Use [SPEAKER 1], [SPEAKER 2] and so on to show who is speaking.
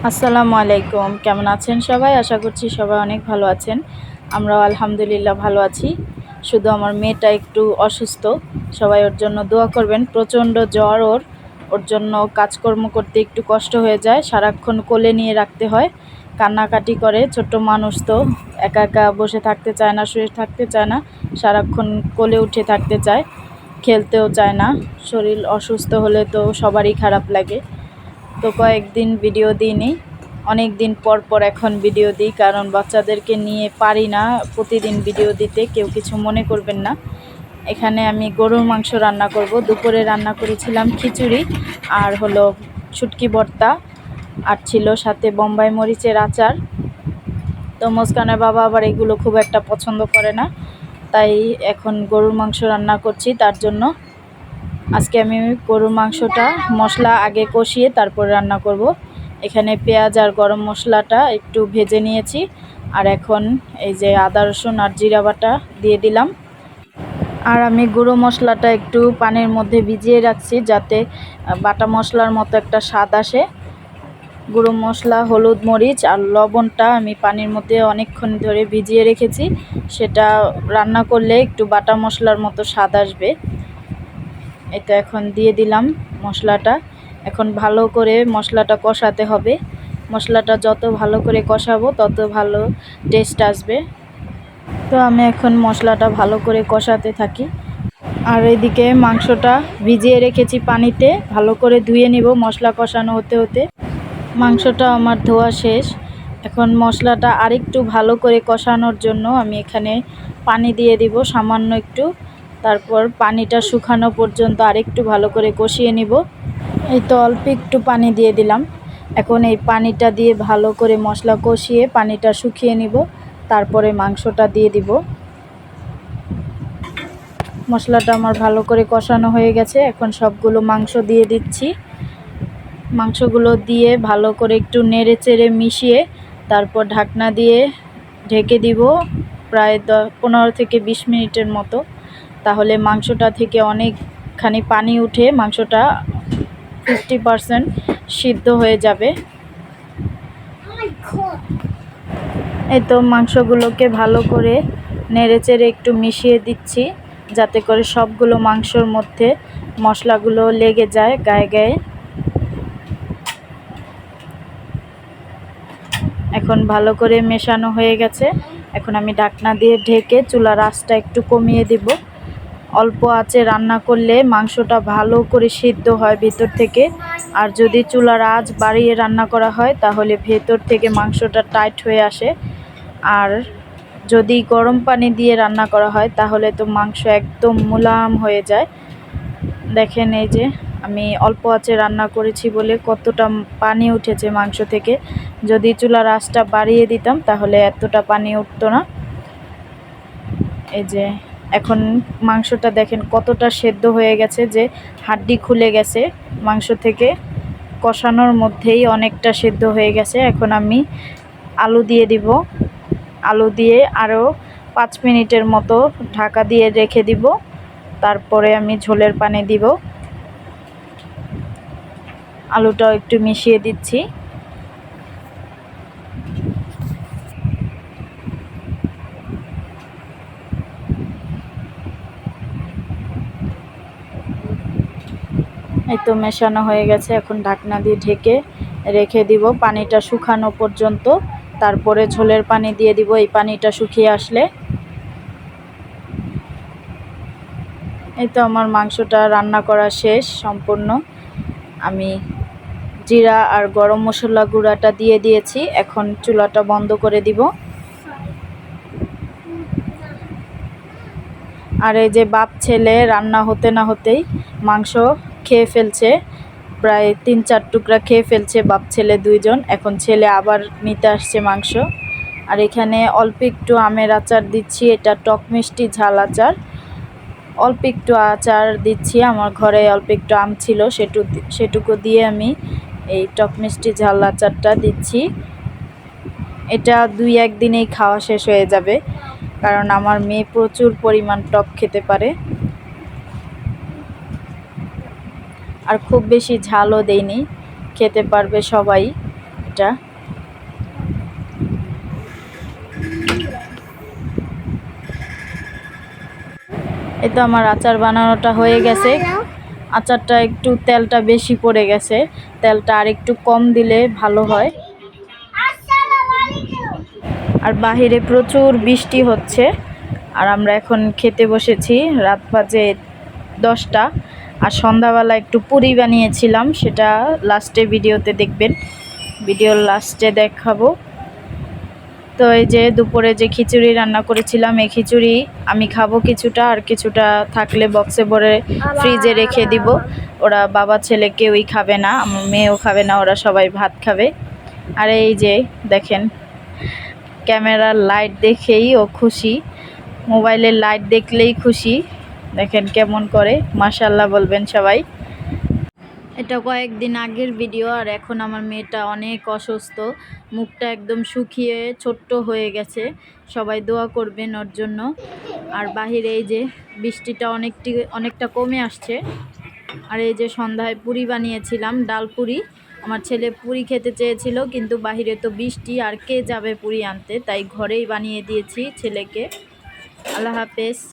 [SPEAKER 1] আসসালামু আলাইকুম। কেমন আছেন সবাই? আশা করছি সবাই অনেক ভালো আছেন। আমরাও আলহামদুলিল্লাহ ভালো আছি। শুধু আমার মেয়েটা একটু অসুস্থ। সবাই ওর জন্য দোয়া করবেন। প্রচণ্ড জ্বর ওর। ওর জন্য কাজকর্ম করতে একটু কষ্ট হয়ে যায়। সারাক্ষণ কোলে নিয়ে রাখতে হয়। কান্নাকাটি করে। ছোট্ট মানুষ তো। একা একা বসে থাকতে চায় না, শুয়ে থাকতে চায় না। সারাক্ষণ কোলে উঠে থাকতে চায়। খেলতেও চায় না। শরীর অসুস্থ হলে তো সবারই খারাপ লাগে। তো কয়েকদিন ভিডিও দিইনি। অনেক দিন পর পর এখন ভিডিও দিই, কারণ বাচ্চাদেরকে নিয়ে পারি না প্রতিদিন ভিডিও দিতে, কেউ কিছু মনে করবেন না। এখানে আমি গরুর মাংস রান্না করব। দুপুরে রান্না করেছিলাম খিচুড়ি আর হলো ছুটকি ভর্তা আর ছিল সাথে বোম্বাই মরিচের আচার। তো মুস্কানের বাবা আবার এগুলো খুব একটা পছন্দ করে না, তাই এখন গরুর মাংস রান্না করছি তার জন্য। আজকে আমি গরুর মাংসটা মশলা আগে কষিয়ে তারপর রান্না করব। এখানে পেঁয়াজ আর গরম মশলাটা একটু ভেজে নিয়েছি। আর এখন এই যে আদা, রসুন আর জিরা বাটা দিয়ে দিলাম। আর আমি গুঁড়ো মশলাটা একটু পানির মধ্যে ভিজিয়ে রাখছি যাতে বাটা মশলার মতো একটা স্বাদ আসে। গুঁড়ো মশলা, হলুদ মরিচ আর লবণটা আমি পানির মধ্যে অনেকক্ষণ ধরে ভিজিয়ে রেখেছি। সেটা রান্না করলে একটু বাটা মশলার মতো স্বাদ আসবে। এটা এখন দিয়ে দিলাম মশলাটা। এখন ভালো করে মশলাটা কষাতে হবে। মশলাটা যত ভালো করে কষাবো, তত ভালো টেস্ট আসবে। তো আমি এখন মশলাটা ভালো করে কষাতে থাকি। আর এদিকে মাংসটা ভিজিয়ে রেখেছি পানিতে, ভালো করে ধুয়ে নিব মশলা কষানো হতে হতে। মাংসটা আমার ধোয়া শেষ। এখন মশলাটা আরেকটু ভালো করে কষানোর জন্য আমি এখানে পানি দিয়ে দিব, সামান্য একটু। তারপর পানিটা শুকানো পর্যন্ত আরেকটু ভালো করে কষিয়ে নিব। এই তো অল্প একটু পানি দিয়ে দিলাম। এখন এই পানিটা দিয়ে ভালো করে মশলা কষিয়ে পানিটা শুকিয়ে নিব। তারপরে মাংসটা দিয়ে দিব। মশলাটা আমার ভালো করে কষানো হয়ে গেছে। এখন সবগুলো মাংস দিয়ে দিচ্ছি। মাংসগুলো দিয়ে ভালো করে একটু নেড়ে চেড়ে মিশিয়ে তারপর ঢাকনা দিয়ে ঢেকে দিব প্রায় দ পনেরো থেকে বিশ মিনিটের মতো। তাহলে মাংসটা থেকে অনেকখানি পানি উঠে মাংসটা ফিফটি পারসেন্ট সিদ্ধ হয়ে যাবে। এই তো মাংসগুলোকে ভালো করে নেড়েচেড়ে একটু মিশিয়ে দিচ্ছি, যাতে করে সবগুলো মাংসর মধ্যে মশলাগুলো লেগে যায় গায়ে গায়ে। এখন ভালো করে মেশানো হয়ে গেছে। এখন আমি ঢাকনা দিয়ে ঢেকে চুলার আঁচটা একটু কমিয়ে দিব। অল্প আঁচে রান্না করলে মাংসটা ভালো করে সিদ্ধ হয় ভেতর থেকে। আর যদি চুলার আঁচ বাড়িয়ে রান্না করা হয়, তাহলে ভেতর থেকে মাংসটা টাইট হয়ে আসে। আর যদি গরম পানি দিয়ে রান্না করা হয়, তাহলে তো মাংস একদম মুলাম হয়ে যায়। দেখেন এই যে, আমি অল্প আঁচে রান্না করেছি বলে কতটা পানি উঠেছে মাংস থেকে। যদি চুলার আঁচটা বাড়িয়ে দিতাম, তাহলে এতটা পানি উঠতো না। এই যে এখন মাংসটা দেখেন কতটা সেদ্ধ হয়ে গেছে যে হাড্ডি খুলে গেছে মাংস থেকে। কষানোর মধ্যেই অনেকটা সেদ্ধ হয়ে গেছে। এখন আমি আলু দিয়ে দিব। আলু দিয়ে আরও পাঁচ মিনিটের মতো ঢাকা দিয়ে রেখে দিব। তারপরে আমি ঝোলের পানি দিব। আলুটাও একটু মিশিয়ে দিচ্ছি। এই তো মেশানো হয়ে গেছে, এখন ঢাকনা দিয়ে ঢেকে রেখে দিব। পানিটা শুকানো পর্যন্ত, তারপরে ঝোলের পানি দিয়ে দিব, এই পানিটা শুকিয়ে আসলে। এই তো আমার মাংসটা রান্না করা শেষ, সম্পূর্ণ। আমি জিরা আর গরম মশলা গুঁড়াটা দিয়ে দিয়েছি, এখন চুলাটা বন্ধ করে দিব। আর এই যে বাপ ছেলে, রান্না হতে না হতেই মাংস খেয়ে ফেলছে, প্রায় তিন চার টুকরা খেয়ে ফেলছে বাপ ছেলে দুইজন। এখন ছেলে আবার নিতে আসছে মাংস। আর এখানে অল্প একটু আমের আচার দিচ্ছি, এটা টক মিষ্টি ঝাল আচার। অল্প একটু আচার দিচ্ছি, আমার ঘরে অল্প একটু আম ছিল, সেটু সেটুকু দিয়ে আমি এই টক মিষ্টি ঝাল আচারটা দিচ্ছি। এটা দুই একদিনেই খাওয়া শেষ হয়ে যাবে, কারণ আমার মেয়ে প্রচুর পরিমাণ টক খেতে পারে। আর খুব বেশি ঝালও দেইনি। খেতে পারবে সবাই এটা। এই তো আমার আচার বানানোটা হয়ে গেছে। আচারটা একটু তেলটা বেশি পড়ে গেছে। তেলটা আর একটু কম দিলে ভালো হয়। আর বাহিরে প্রচুর বৃষ্টি হচ্ছে। আর আমরা এখন খেতে বসেছি। রাত বাজে দশটা। আর সন্ধ্যাবেলা একটু পুরি বানিয়েছিলাম, সেটা লাস্টে ভিডিওতে দেখবেন। ভিডিওর লাস্টে দেখাবো। তো এই যে দুপুরে যে খিচুড়ি রান্না করেছিলাম, এই খিচুড়ি আমি খাব কিছুটা, আর কিছুটা থাকলে বক্সে ভরে ফ্রিজে রেখে দিব। ওরা বাবা ছেলে কেউই খাবে না, আমার মেয়েও খাবে না, ওরা সবাই ভাত খাবে। আর এই যে দেখেন, ক্যামেরার লাইট দেখেই ও খুশি। মোবাইলের লাইট দেখলেই খুশি। দেখেন কেমন করে মাশাল্লাহ বলবেন সবাই। এটা কয়েকদিন আগের ভিডিও আর এখন আমার মেয়েটা অনেক অসুস্থ। মুখটা একদম শুকিয়ে ছোট্ট হয়ে গেছে। সবাই দোয়া করবেন ওর জন্য। আর বাহিরে এই যে বৃষ্টিটা অনেকটি, অনেকটা কমে আসছে। আর এই যে সন্ধ্যায় পুরি বানিয়েছিলাম, ডাল পুরি। আমার ছেলে পুরি খেতে চেয়েছিল, কিন্তু বাহিরে তো বৃষ্টি, আর কে যাবে পুরি আনতে? তাই ঘরেই বানিয়ে দিয়েছি ছেলেকে। আল্লাহ হাফেজ।